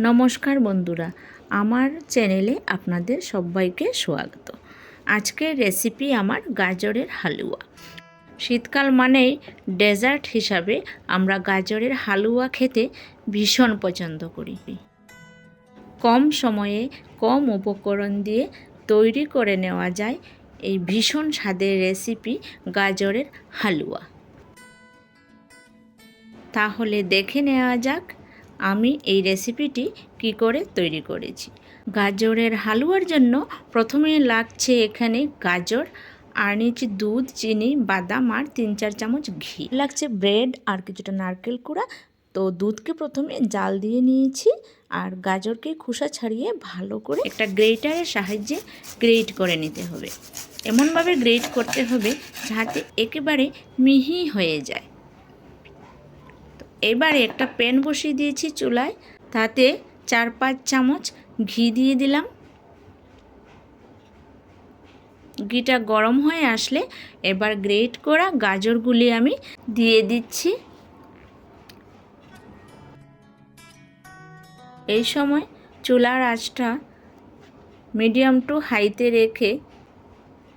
নমস্কার বন্ধুরা, আমার চ্যানেলে আপনাদের সবাইকে স্বাগত। আজকের রেসিপি আমার গাজরের হালুয়া। শীতকাল মানেই ডেজার্ট হিসাবে আমরা গাজরের হালুয়া খেতে ভীষণ পছন্দ করি। কম সময়ে কম উপকরণ দিয়ে তৈরি করে নেওয়া যায় এই ভীষণ স্বাদের রেসিপি গাজরের হালুয়া। তাহলে দেখে নেওয়া যাক আমি এই রেসিপিটি কি করে তৈরি করেছি? গাজরের হালুয়ার জন্য প্রথমে লাগছে এখানে গাজর আর নিচে দুধ, চিনি, বাদাম আর তিন চার চামচ ঘি। লাগছে ব্রেড আর কিছুটা নারকেল কুড়া। তো দুধকে প্রথমে জাল দিয়ে নিয়েছি আর গাজরকে খোসা ছাড়িয়ে ভালো করে একটা গ্রেটারের সাহায্যে গ্রেট করে নিতে হবে। এমনভাবে গ্রেট করতে হবে যাতে একেবারে মিহি হয়ে যায়। এবারে একটা প্যান বসিয়ে দিয়েছি চুলায়। তাতে চার পাঁচ চামচ ঘি দিয়ে দিলাম। ঘিটা গরম হয়ে আসলে এবার গ্রেট করা গাজরগুলি আমি দিয়ে দিচ্ছি। এই সময় চুলার আঁচটা মিডিয়াম টু হাইতে রেখে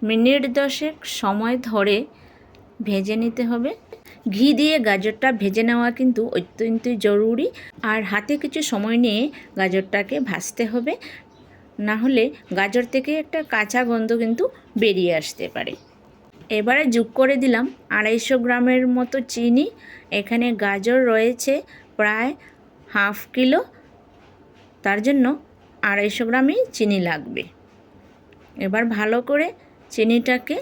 মিনিট দশেক সময় ধরে ভেজে নিতে হবে। ঘি দিয়ে গাজরটা ভেজে নেওয়া কিন্তু অত্যন্ত জরুরি। আর হাতে কিছু সময় নিয়ে গাজরটাকে ভাজতে হবে। না হলে গাজর থেকে একটা কাঁচা গন্ধ কিন্তু বেরিয়ে আসতে পারে। এবারে যোগ করে দিলাম আড়াইশো গ্রামের মতো চিনি। এখানে গাজর রয়েছে প্রায় হাফ কিলো। তার জন্য আড়াইশো গ্রামই চিনি লাগবে। এবার ভালো করে চিনিটাকে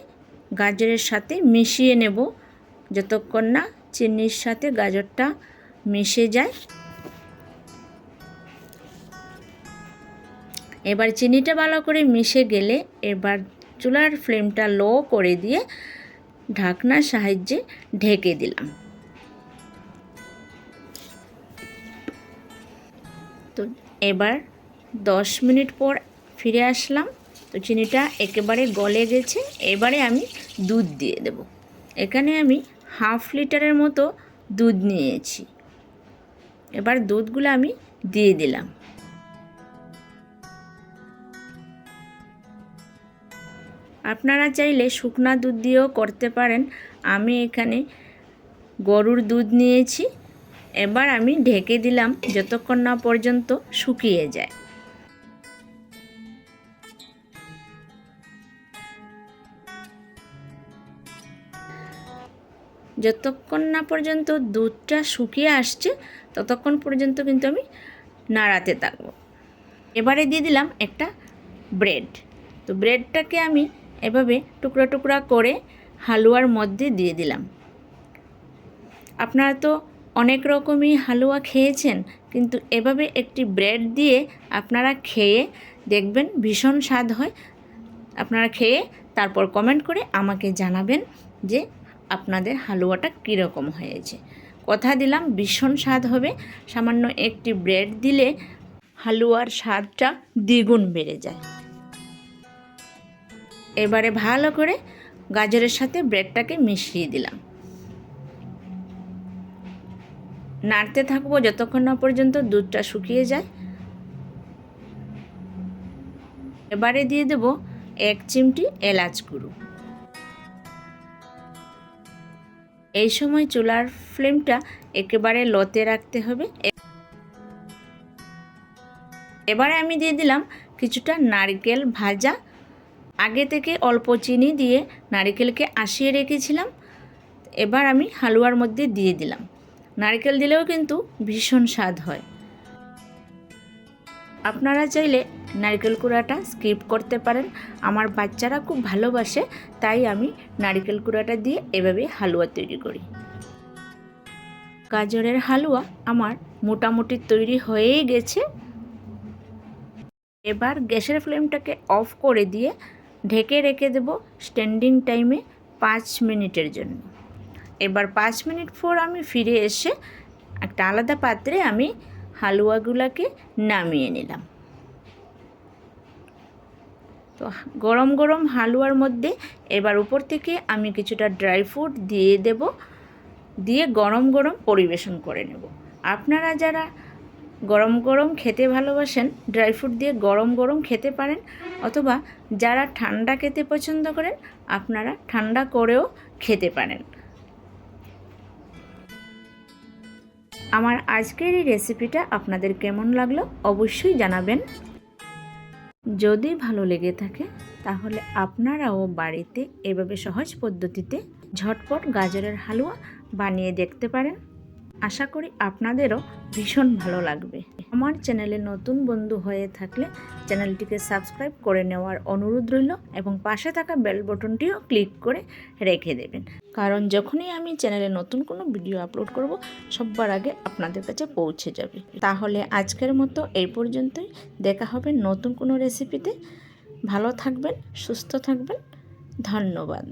গাজরের সাথে মিশিয়ে নেব। যতক্ষণ না চিনির সাথে গাজরটা মিশে যায়। এবার চিনিটা ভালো করে মিশে গেলে এবার চুলার ফ্লেমটা লো করে দিয়ে ঢাকনার সাহায্যে ঢেকে দিলাম। তো এবার দশ মিনিট পর ফিরে আসলাম। তো চিনিটা একেবারে গলে গেছে। এবারে আমি দুধ দিয়ে দেব। এখানে আমি হাফ লিটারের মতো দুধ নিয়েছি। এবার দুধগুলো আমি দিয়ে দিলাম। আপনারা চাইলে শুকনা দুধ দিয়েও করতে পারেন। আমি এখানে গরুর দুধ নিয়েছি। এবার আমি ঢেকে দিলাম যতক্ষণ না পর্যন্ত শুকিয়ে যায়। যতক্ষণ না পর্যন্ত দুধটা শুকিয়ে আসছে, ততক্ষণ পর্যন্ত কিন্তু আমি নাড়াতে থাকব। এবারে দিয়ে দিলাম একটা ব্রেড। তো ব্রেডটাকে আমি এভাবে টুকরা টুকরা করে হালুয়ার মধ্যে দিয়ে দিলাম। আপনারা তো অনেক রকমই হালুয়া খেয়েছেন, কিন্তু এভাবে একটি ব্রেড দিয়ে আপনারা খেয়ে দেখবেন ভীষণ স্বাদ হয়। আপনারা খেয়ে তারপর কমেন্ট করে আমাকে জানাবেন যে আপনাদের হালুয়াটা কীরকম হয়েছে। কথা দিলাম ভীষণ স্বাদ হবে, সামান্য একটি ব্রেড দিলে হালুয়ার স্বাদটা দ্বিগুণ বেড়ে যায়। এবারে ভালো করে গাজরের সাথে ব্রেডটাকে মিশিয়ে দিলাম। নাড়তে থাকব যতক্ষণ না পর্যন্ত দুধটা শুকিয়ে যায়। এবারে দিয়ে দেব এক চিমটি এলাচ গুঁড়ো। এই সময় চুলার ফ্লেমটা একেবারে লতে রাখতে হবে। এবারে আমি দিয়ে দিলাম কিছুটা নারকেল ভাজা। আগে থেকে অল্প চিনি দিয়ে নারকেলকে আসিয়ে রেখেছিলাম। এবার আমি হালুয়ার মধ্যে দিয়ে দিলাম। নারকেল দিলেও কিন্তু ভীষণ স্বাদ হয়। আপনারা চাইলে নারকেল কুড়াটা স্কিপ করতে পারেন। আমার বাচ্চারা খুব ভালোবাসে, তাই আমি নারকেল কুড়াটা দিয়ে এভাবে হালুয়া তৈরি করি। গাজরের হালুয়া আমার মোটামুটি তৈরি হয়েই গেছে। এবার গ্যাসের ফ্লেমটাকে অফ করে দিয়ে ঢেকে রেখে দেব স্ট্যান্ডিং টাইমে পাঁচ মিনিটের জন্য। এবার পাঁচ মিনিট পর আমি ফিরে এসে একটা আলাদা পাত্রে আমি হালুয়াগুলোকে নামিয়ে নিলাম। তো গরম গরম হালুয়ার মধ্যে এবার উপর থেকে আমি কিছুটা ড্রাই ফ্রুট দিয়ে দেব, দিয়ে গরম গরম পরিবেশন করে নেব। আপনারা যারা গরম গরম খেতে ভালোবাসেন, ড্রাই ফ্রুট দিয়ে গরম গরম খেতে পারেন, অথবা যারা ঠান্ডা খেতে পছন্দ করেন, আপনারা ঠান্ডা করেও খেতে পারেন। আমার আজকের এই রেসিপিটা আপনাদের কেমন লাগল অবশ্যই জানাবেন। যদি ভালো লেগে থাকে, তাহলে আপনারাও বাড়িতে এভাবে সহজ পদ্ধতিতে ঝটপট গাজরের হালুয়া বানিয়ে দেখতে পারেন। আশা করি আপনাদেরও ভীষণ ভালো লাগবে। আমার চ্যানেলে নতুন বন্ধু হয়ে থাকলে চ্যানেলটিকে সাবস্ক্রাইব করে নেওয়ার অনুরোধ রইল এবং পাশে থাকা বেল বটনটিও ক্লিক করে রেখে দেবেন। কারণ যখনই আমি চ্যানেলে নতুন কোনো ভিডিও আপলোড করব সবার আগে আপনাদের কাছে পৌঁছে যাবে। তাহলে আজকের মতো এই পর্যন্তই। দেখা হবে নতুন কোনো রেসিপিতে ভালো থাকবেন, সুস্থ থাকবেন। ধন্যবাদ।